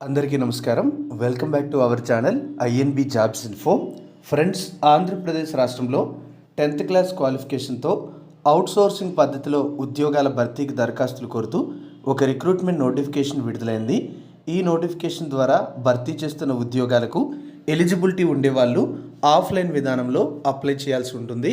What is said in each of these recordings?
అందరికీ నమస్కారం. Welcome back to our channel INB jobs info friends Andhra Pradesh రాష్ట్రంలో టెన్త్ క్లాస్ క్వాలిఫికేషన్తో అవుట్సోర్సింగ్ పద్ధతిలో ఉద్యోగాల భర్తీకి దరఖాస్తులు కోరుతూ ఒక రిక్రూట్మెంట్ నోటిఫికేషన్ విడుదలైంది. ఈ నోటిఫికేషన్ ద్వారా భర్తీ చేస్తున్న ఉద్యోగాలకు ఎలిజిబిలిటీ ఉండేవాళ్ళు ఆఫ్లైన్ విధానంలో అప్లై చేయాల్సి ఉంటుంది.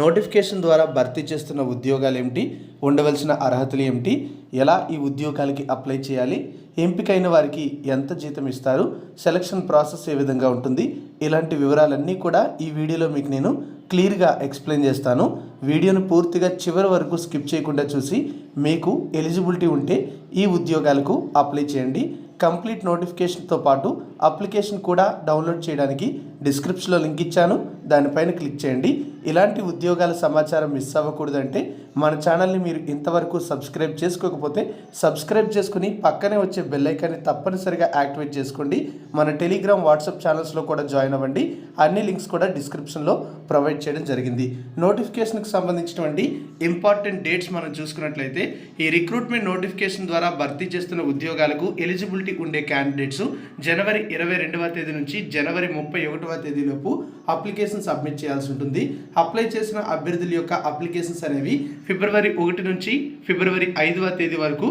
నోటిఫికేషన్ ద్వారా భర్తీ చేస్తున్న ఉద్యోగాలు ఏమిటి? ఉండవలసిన అర్హతలు ఏమిటి? ఎలా ఈ ఉద్యోగాలకి అప్లై చేయాలి? ఎంపికైన వారికి ఎంత జీతం ఇస్తారు? సెలక్షన్ ప్రాసెస్ ఏ విధంగా ఉంటుంది? ఇలాంటి వివరాలన్నీ కూడా ఈ వీడియోలో మీకు నేను క్లియర్గా ఎక్స్ప్లెయిన్ చేస్తాను. వీడియోను పూర్తిగా చివరి వరకు స్కిప్ చేయకుండా చూసి మీకు ఎలిజిబిలిటీ ఉంటే ఈ ఉద్యోగాలకు అప్లై చేయండి. కంప్లీట్ నోటిఫికేషన్తో పాటు అప్లికేషన్ కూడా డౌన్లోడ్ చేయడానికి డిస్క్రిప్షన్లో లింక్ ఇచ్చాను. దానిపైన క్లిక్ చేయండి. ఇలాంటి ఉద్యోగాల సమాచారం మిస్ అవ్వకూడదంటే మన ఛానల్ని మీరు ఇంతవరకు సబ్స్క్రైబ్ చేసుకోకపోతే సబ్స్క్రైబ్ చేసుకుని పక్కనే వచ్చే బెల్లైకాన్ని తప్పనిసరిగా యాక్టివేట్ చేసుకోండి. మన టెలిగ్రామ్ వాట్సాప్ ఛానల్స్లో కూడా జాయిన్ అవ్వండి. అన్ని లింక్స్ కూడా డిస్క్రిప్షన్లో ప్రొవైడ్ చేయడం జరిగింది. నోటిఫికేషన్కి సంబంధించినటువంటి ఇంపార్టెంట్ డేట్స్ మనం చూసుకున్నట్లయితే ఈ రిక్రూట్మెంట్ నోటిఫికేషన్ ద్వారా భర్తీ చేస్తున్న ఉద్యోగాలకు ఎలిజిబిలిటీ ఉండే క్యాండిడేట్స్ జనవరి ఇరవై రెండవ తేదీ నుంచి జనవరి ముప్పై ఒకటవ తేదీలోపు అప్లికేషన్ సబ్మిట్ చేయాల్సి ఉంటుంది. అప్లై చేసిన అభ్యర్థుల యొక్క అప్లికేషన్స్ అనేవి ఫిబ్రవరి ఒకటి నుంచి ఫిబ్రవరి ఐదవ తేదీ వరకు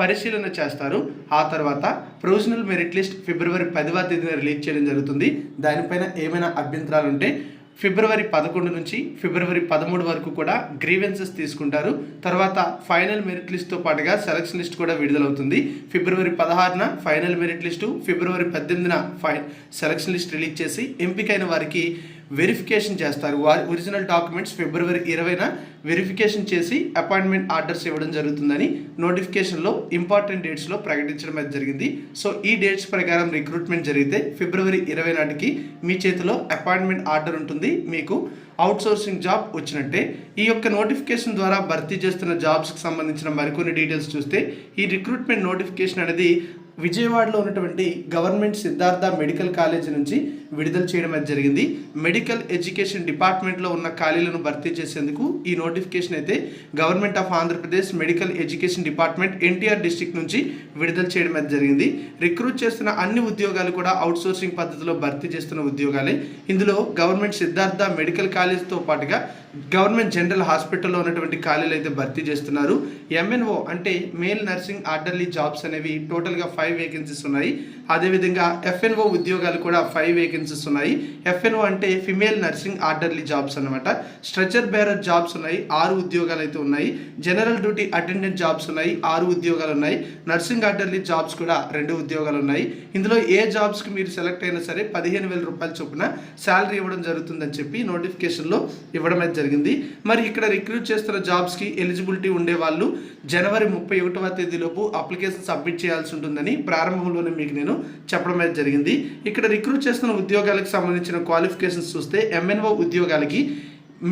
పరిశీలన చేస్తారు. ఆ తర్వాత ప్రొవిజనల్ మెరిట్ లిస్ట్ ఫిబ్రవరి పదవ తేదీన రిలీజ్ చేయడం జరుగుతుంది. దానిపైన ఏమైనా అభ్యంతరాలు ఉంటే ఫిబ్రవరి పదకొండు నుంచి ఫిబ్రవరి పదమూడు వరకు కూడా గ్రీవెన్సెస్ తీసుకుంటారు. తర్వాత ఫైనల్ మెరిట్ లిస్ట్తో పాటుగా సెలక్షన్ లిస్ట్ కూడా విడుదలవుతుంది. ఫిబ్రవరి పదహారున ఫైనల్ మెరిట్ లిస్టు ఫిబ్రవరి పద్దెనిమిదిన ఫై సెలక్షన్ లిస్ట్ రిలీజ్ చేసి ఎంపికైన వారికి వెరిఫికేషన్ చేస్తారు. వారి ఒరిజినల్ డాక్యుమెంట్స్ ఫిబ్రవరి ఇరవైన వెరిఫికేషన్ చేసి అపాయింట్మెంట్ ఆర్డర్స్ ఇవ్వడం జరుగుతుందని నోటిఫికేషన్లో ఇంపార్టెంట్ డేట్స్లో ప్రకటించడం అయితే జరిగింది. సో ఈ డేట్స్ ప్రకారం రిక్రూట్మెంట్ జరిగితే ఫిబ్రవరి ఇరవై నాటికి మీ చేతిలో అపాయింట్మెంట్ ఆర్డర్ ఉంటుంది. మీకు అవుట్సోర్సింగ్ జాబ్ వచ్చినట్టే ఈ యొక్క నోటిఫికేషన్ ద్వారా భర్తీ చేస్తున్న జాబ్స్కి సంబంధించిన మరికొన్ని డీటెయిల్స్ చూస్తే ఈ రిక్రూట్మెంట్ నోటిఫికేషన్ అనేది విజయవాడలో ఉన్నటువంటి గవర్నమెంట్ సిద్ధార్థ మెడికల్ కాలేజ్ నుంచి విడుదల చేయడం అనేది జరిగింది. మెడికల్ ఎడ్యుకేషన్ డిపార్ట్మెంట్లో ఉన్న ఖాళీలను భర్తీ చేసేందుకు ఈ నోటిఫికేషన్ అయితే government of Andhra Pradesh medical education department NTR district నుంచి విడుదల చేయడం అనేది జరిగింది. రిక్రూట్ చేస్తున్న అన్ని ఉద్యోగాలు కూడా అవుట్సోర్సింగ్ పద్ధతిలో భర్తీ చేస్తున్న ఉద్యోగాలే. ఇందులో గవర్నమెంట్ సిద్ధార్థ మెడికల్ కాలేజ్ కాలేజ్తో పాటుగా గవర్నమెంట్ జనరల్ హాస్పిటల్లో ఉన్నటువంటి ఖాళీలు అయితే భర్తీ చేస్తున్నారు. ఎంఎన్ఓ అంటే మేల్ నర్సింగ్ ఆర్డర్లీ జాబ్స్ అనేవి టోటల్గా ఫైవ్ వేకెన్సీస్ ఉన్నాయి. అదేవిధంగా ఎఫ్ఎన్ఓ ఉద్యోగాలు కూడా ఫైవ్ వేకెన్సీస్ ఉన్నాయి. ఎఫ్ఎన్ఓ అంటే ఫిమేల్ నర్సింగ్ ఆర్డర్లీ జాబ్స్ అనమాట స్ట్రెచర్ బేరర్ జాబ్స్ ఉన్నాయి ఆరు ఉద్యోగాలు అయితే ఉన్నాయి. జనరల్ డ్యూటీ అటెండెంట్ జాబ్స్ ఉన్నాయి ఆరు ఉద్యోగాలు ఉన్నాయి. నర్సింగ్ ఆర్డర్లీ జాబ్స్ కూడా రెండు ఉద్యోగాలు ఉన్నాయి. ఇందులో ఏ జాబ్స్కి మీరు సెలెక్ట్ అయినా సరే పదిహేను వేల రూపాయల చొప్పున శాలరీ ఇవ్వడం జరుగుతుందని చెప్పి నోటిఫికేషన్ నోటిఫికేషన్లో ఇవ్వడం అయితే జరిగింది. మరి ఇక్కడ రిక్రూట్ చేస్తున్న జాబ్స్కి ఎలిజిబిలిటీ ఉండే వాళ్ళు జనవరి ముప్పై ఒకటవ తేదీలోపు అప్లికేషన్ సబ్మిట్ చేయాల్సి ఉంటుందని ప్రారంభంలోనే మీకు నేను చెప్పడం అయితే జరిగింది. ఇక్కడ రిక్రూట్ చేస్తున్న ఉద్యోగాలకు సంబంధించిన క్వాలిఫికేషన్స్ చూస్తే ఎంఎన్ఓ ఉద్యోగాలకి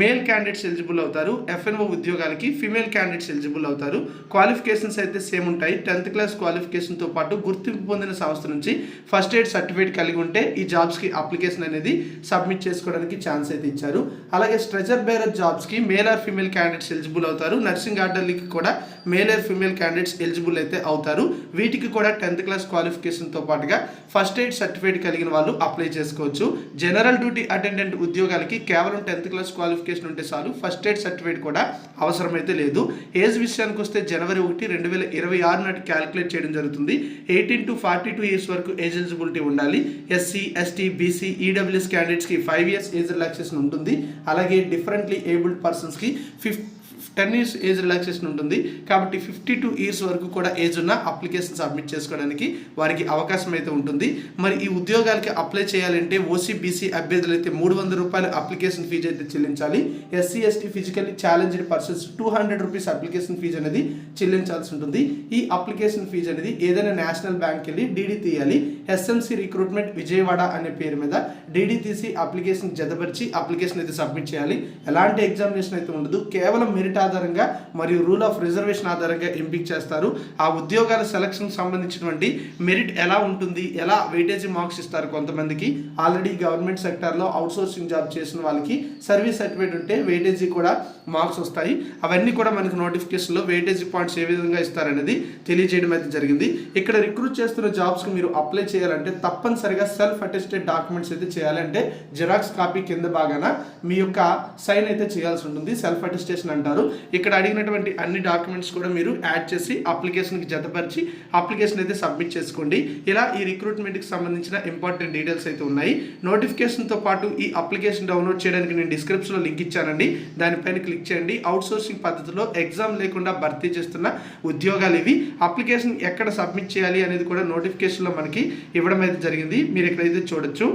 మేల్ క్యాండిడేట్స్ ఎలిజిబుల్ అవుతారు. ఎఫ్ఎన్ఓ ఉద్యోగాలకి ఫిమేల్ క్యాండిడేట్స్ ఎలిజిబుల్ అవుతారు. క్వాలిఫికేషన్స్ అయితే సేమ్ ఉంటాయి. టెన్త్ క్లాస్ క్వాలిఫికేషన్తో పాటు గుర్తింపు పొందిన సంస్థ నుంచి ఫస్ట్ ఎయిడ్ సర్టిఫికేట్ కలిగి ఉంటే ఈ జాబ్స్కి అప్లికేషన్ అనేది సబ్మిట్ చేసుకోవడానికి ఛాన్స్ అయితే ఇచ్చారు. అలాగే స్ట్రెచర్ బేరర్ జాబ్స్కి male or female candidates eligible అవుతారు. నర్సింగ్ ఆర్డర్లకి కూడా male or female candidates eligible అయితే అవుతారు. వీటికి కూడా టెన్త్ క్లాస్ క్వాలిఫికేషన్తో పాటుగా ఫస్ట్ ఎయిడ్ సర్టిఫికేట్ కలిగిన వాళ్ళు అప్లై చేసుకోవచ్చు. జనరల్ డ్యూటీ అటెండెంట్ ఉద్యోగాలకి కేవలం టెన్త్ క్లాస్ క్వాలిఫికేషన్ ఉంటే చాలు. ఫస్ట్ ఎయిడ్ సర్టిఫికేట్ కూడా అవసరమైతే లేదు. ఏజ్ విషయానికి వస్తే జనవరి ఒకటి రెండు వేల ఇరవై ఆరు నాటి క్యాలిక్యులేట్ చేయడం జరుగుతుంది. Eighteen to forty two years వరకు ఏజ్ ఎలిజిబిలిటీ ఉండాలి. ఎస్సీ ఎస్టీ బీసీ ఈడబ్ల్యూఎస్ క్యాండిడేట్స్కి ఫైవ్ ఇయర్స్ ఏజ్ రిలాక్సేషన్ ఉంటుంది. అలాగే డిఫరెంట్లీ ఏబుల్డ్ పర్సన్స్కి fifth ten years age relaxation ఉంటుంది. కాబట్టి ఫిఫ్టీ టూ ఇయర్స్ వరకు కూడా ఏజ్ ఉన్న అప్లికేషన్ సబ్మిట్ చేసుకోవడానికి వారికి అవకాశం అయితే ఉంటుంది. మరి ఈ ఉద్యోగాలకి అప్లై చేయాలంటే ఓసీబీసీ అభ్యర్థులు అయితే మూడు వందల రూపాయల అప్లికేషన్ ఫీజు అయితే చెల్లించాలి. SC ST physically challenged persons two hundred rupees application fee అనేది చెల్లించాల్సి ఉంటుంది. ఈ అప్లికేషన్ ఫీజు అనేది ఏదైనా నేషనల్ బ్యాంక్ వెళ్ళి డీడీ తీయాలి. ఎస్ఎంసీ రిక్రూట్మెంట్ విజయవాడ అనే పేరు మీద డీడీ తీసి అప్లికేషన్ జతపరిచి అప్లికేషన్ అయితే సబ్మిట్ చేయాలి. ఎలాంటి ఎగ్జామినేషన్ అయితే ఉండదు. కేవలం మెరిట్ ఆధారంగా మరియు రూల్ ఆఫ్ రిజర్వేషన్ ఆధారంగా ఎంపిక చేస్తారు. ఆ ఉద్యోగాల సెలక్షన్ సంబంధించినటువంటి మెరిట్ ఎలా ఉంటుంది? ఎలా వెయిటేజీ మార్క్స్ ఇస్తారు కొంతమందికి? ఆల్రెడీ గవర్నమెంట్ సెక్టార్లో అవుట్సోర్సింగ్ జాబ్ చేసిన వాళ్ళకి సర్వీస్ సర్టిఫికేట్ ఉంటే వెయిటేజీ కూడా మార్క్స్ వస్తాయి. అవన్నీ కూడా మనకు నోటిఫికేషన్లో వెయిటేజీ పాయింట్స్ ఏ విధంగా ఇస్తారనేది తెలియజేయడం అయితే జరిగింది. ఇక్కడ రిక్రూట్ చేస్తున్న జాబ్స్కి మీరు అప్లై చేయాలంటే తప్పనిసరిగా సెల్ఫ్ అటెస్టెడ్ డాక్యుమెంట్స్ అయితే చేయాలంటే జిరాక్స్ కాపీ కింద భాగాన మీ యొక్క సైన్ అయితే చేయాల్సి ఉంటుంది. సెల్ఫ్ అటెస్టేషన్ అంటారు. ఇక్కడ అడిగినటువంటి అన్ని డాక్యుమెంట్స్ కూడా మీరు యాడ్ చేసి అప్లికేషన్కి జతపరిచి అప్లికేషన్ అయితే సబ్మిట్ చేసుకోండి. ఇలా ఈ రిక్రూట్మెంట్కి సంబంధించిన ఇంపార్టెంట్ డీటెయిల్స్ అయితే ఉన్నాయి. నోటిఫికేషన్తో పాటు ఈ అప్లికేషన్ డౌన్లోడ్ చేయడానికి నేను డిస్క్రిప్షన్లో లింక్ ఇచ్చానండి. దానిపైన క్లిక్ చేయండి. అవుట్సోర్సింగ్ పద్ధతిలో ఎగ్జామ్ లేకుండా భర్తీ చేస్తున్న ఉద్యోగాలు ఇవి. అప్లికేషన్ ఎక్కడ సబ్మిట్ చేయాలి అనేది కూడా నోటిఫికేషన్లో మనకి ఇవ్వడం అయితే జరిగింది. మీరు ఎక్కడైతే చూడొచ్చు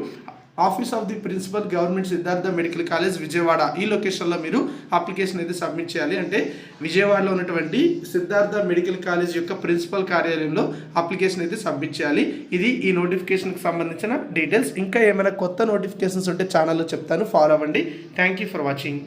office of the principal government Siddhartha medical college Vijayawada. ఈ లొకేషన్లో మీరు అప్లికేషన్ అయితే సబ్మిట్ చేయాలి. అంటే విజయవాడలో ఉన్నటువంటి సిద్ధార్థ మెడికల్ కాలేజ్ యొక్క ప్రిన్సిపల్ కార్యాలయంలో అప్లికేషన్ అయితే సబ్మిట్ చేయాలి. ఇది ఈ నోటిఫికేషన్కి సంబంధించిన డీటెయిల్స్. ఇంకా ఏమైనా కొత్త నోటిఫికేషన్స్ ఉంటే ఛానల్లో చెప్తాను. ఫాలో అవ్వండి. Thank you for watching.